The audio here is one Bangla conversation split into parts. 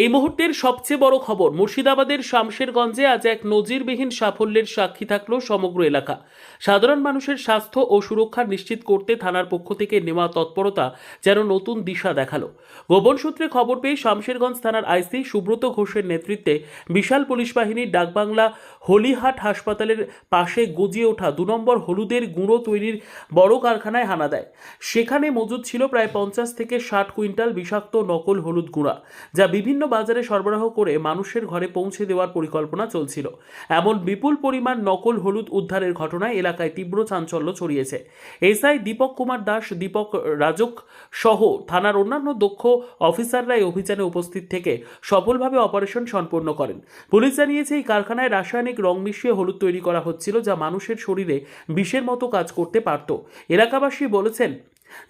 এই মুহূর্তের সবচেয়ে বড় খবর, মুর্শিদাবাদের শামশেরগঞ্জে আজ এক নজিরবিহীন সাফল্যের সাক্ষী থাকল সমগ্র এলাকা। সাধারণ মানুষের স্বাস্থ্য ও সুরক্ষা নিশ্চিত করতে থানার পক্ষ থেকে নেওয়া তৎপরতা যেন নতুন দিশা দেখাল। গোপন সূত্রে খবর পেয়ে শামশেরগঞ্জ থানার আইসি সুব্রত ঘোষের নেতৃত্বে বিশাল পুলিশ বাহিনীর ডাকবাংলা হলিহাট হাসপাতালের পাশে গজিয়ে ওঠা দু নম্বর হলুদের গুঁড়ো তৈরির বড় কারখানায় হানা দেয়। সেখানে মজুদ ছিল প্রায় পঞ্চাশ থেকে ষাট কুইন্টাল বিষাক্ত নকল হলুদ গুঁড়া, যা বিভিন্ন বাজারে সরবরাহ করে মানুষের ঘরে পৌঁছে দেওয়ার পরিকল্পনা চলছিল। এমন বিপুল পরিমাণ নকল হলুদ উদ্ধারের ঘটনায় এলাকায় তীব্র চাঞ্চল্য ছড়িয়েছে। এসআই দীপক কুমার দাস, দীপক রাজক সহ থানার অন্যান্য দক্ষ অফিসাররা এই অভিযানে উপস্থিত থেকে সফলভাবে অপারেশন সম্পন্ন করেন। পুলিশ জানিয়েছে, এই কারখানায় রাসায়নিক রং মিশিয়ে হলুদ তৈরি করা হচ্ছিল, যা মানুষের শরীরে বিষের মতো কাজ করতে পারত। এলাকাবাসী বলেছেন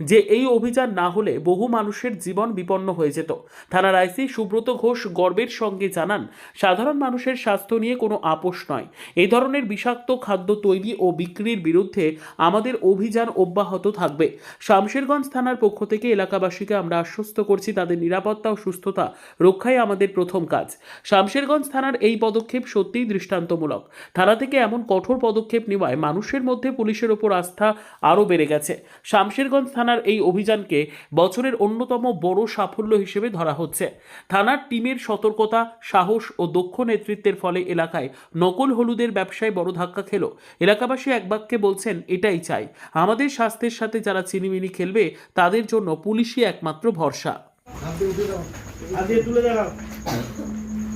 যে এই অভিযান না হলে বহু মানুষের জীবন বিপন্ন হয়ে যেত। থানার আইসি সুব্রত ঘোষ গর্বের সঙ্গে জানান, সাধারণ মানুষের স্বাস্থ্য নিয়ে কোনো আপোষ নয়। এই ধরনের বিষাক্ত খাদ্য তৈরি ও বিক্রির বিরুদ্ধে আমাদের অভিযান অব্যাহত থাকবে। শামশেরগঞ্জ থানার পক্ষ থেকে এলাকাবাসীকে আমরা আশ্বস্ত করছি তাদের নিরাপত্তা ও সুস্থতা রক্ষাই আমাদের প্রথম কাজ। শামশেরগঞ্জ থানার এই পদক্ষেপ সত্যিই দৃষ্টান্তমূলক। থানা থেকে এমন কঠোর পদক্ষেপ নেওয়ায় মানুষের মধ্যে পুলিশের ওপর আস্থা আরও বেড়ে গেছে। শামশেরগঞ্জ থানার এই অভিযানকে বছরের অন্যতম বড় সাফল্য হিসেবে ধরা হচ্ছে। থানার টিমের সতর্কতা সাহস ও দক্ষ নেতৃত্বের ফলে এলাকায় নকল হলুদের ব্যবসায় বড় ধাক্কা খেলো। এলাকাবাসী এক বাক্যে বলছেন এটাই চাই। আমাদের স্বাস্থ্যের সাথে যারা চিনিমিনি খেলবে তাদের জন্য পুলিশই একমাত্র ভরসা।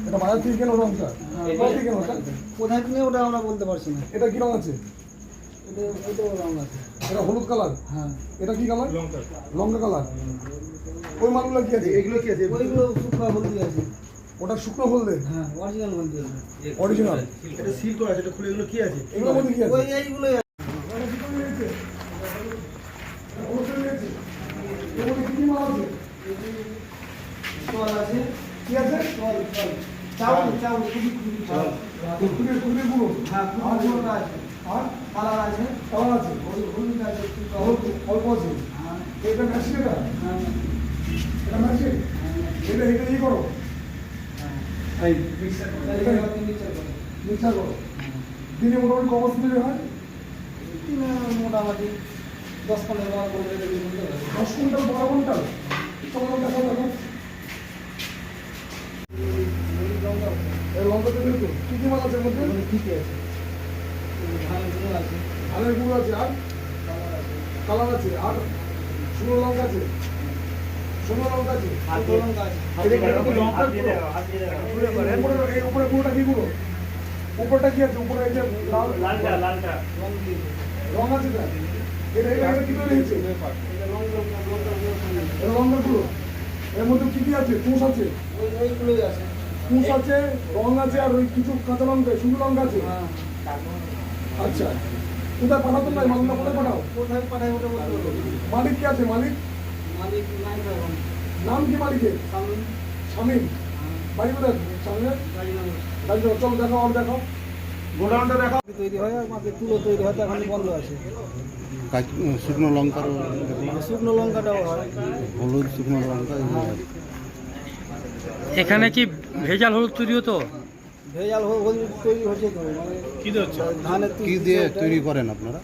এটা বাজার থেকে কেন ওটা? কোথায় কিনে ওটা আমরা বলতে পারছি না। এটা কি রং আছে? এটা আছে। হলুদ কালার? হ্যাঁ। এটা কি কালার? লঙ্কা কালার। ওই মালগুলো কি আছে? এগুলো কি আছে? ওইগুলো শুকনো হলদি আছে। ওটা শুকনো হলদে? হ্যাঁ অরিজিনাল হলদি অরিজিনাল এটা সিল করা আছে এটা খুলে এগুলো কি আছে? মধ্যে কি আছে? ওই আছে। কি আছে? আছে। আছে? জল চাউল চাউল খুবই খুবই চাউল। কুকুরের কুকুরের গুঁড়ো। হ্যাঁ আর খুবই আর কালার আছে আছে। হলুদ হলুদ আছে একটু অল্প আছে। হ্যাঁ। এটা ম্যাচিং এটা হ্যাঁ। এটা ম্যাচিং এটা এটা ই করো। এই মিক্সার করে। মিক্সার করে। মিক্সার করো। দিনে মোটামুটি কমাস দিলে হয়? দিনে মোটামুটি দশ পনেরো বার করে। দশ কুইন্টাল বারো কুইন্টাল তোমার দেখা দেখো এই লঙ্কা। কি কি মাল আছে মধ্যে? ঠিকই আছে। ধানের গুঁড়ো আছে আর কালার আছে আর শুকনো লঙ্কা আছে কি- কি আছে উপরে রং আছে না এটা এটা কি আছে রং আছে আর ওই কিছু কাঁচা লঙ্কা শুকনো লঙ্কা আছে হ্যাঁ আচ্ছা। কোথায় পাঠাতো না মালটা কোথায় পাঠাও? কোথায় পাঠায় ওটা বলতে মালিক কি আছে? মালিক? মালিক নাই নাম কি মালিকের? সামনে শামিম। বাড়ি কোথায়? সামনে চালাও। চলো দেখাও আর দেখাও গোডাউনটা দেখাও তৈরি হয় মাঝে তুলো তৈরি হয় তো এখন বন্ধ আছে। শুকনো লঙ্কারও শুকনো লঙ্কাটাও হয়। হলুদ শুকনো লঙ্কা এখানে কি ভেজাল হলুদ তৈরি হতো? ভেজাল হলুদ তৈরি হচ্ছে তো মানে কি হচ্ছে? ধানের কি দিয়ে তৈরি করেন আপনারা?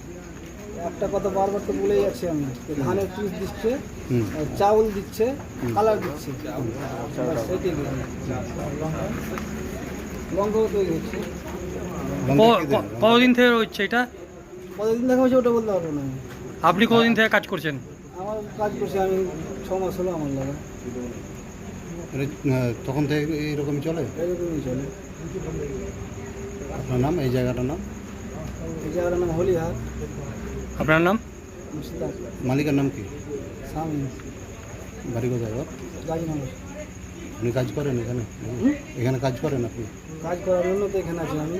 একটা কথা বারবার তো বলেই যাচ্ছি আমি ধানের তুষ দিচ্ছে আর চাউল দিচ্ছে কালার দিচ্ছে। সেটাই লঙ্কাও তৈরি হচ্ছে। কতদিন থেকে হচ্ছে এটা? কতদিন থেকে হয়েছে ওটা বলতে পারব না আপনি কতদিন থেকে কাজ করছেন? আমার কাজ করছি আমি ছ মাস হলো আমার লাগা। তখন থেকে এইরকম চলে? এরকমই চলে। আপনার নাম? এই জায়গাটার নাম? এই জায়গাটার নাম হলিহাট আপনার নাম? মুর্শিদাবাদ। মালিকের নাম কি? স্বামী বাড়ি কোথায় ওর? গাজীনগর। আপনি কাজ করেন এখানে? এখানে কাজ করেন আপনি? কাজ করার জন্য তো এখানে আছি আমি।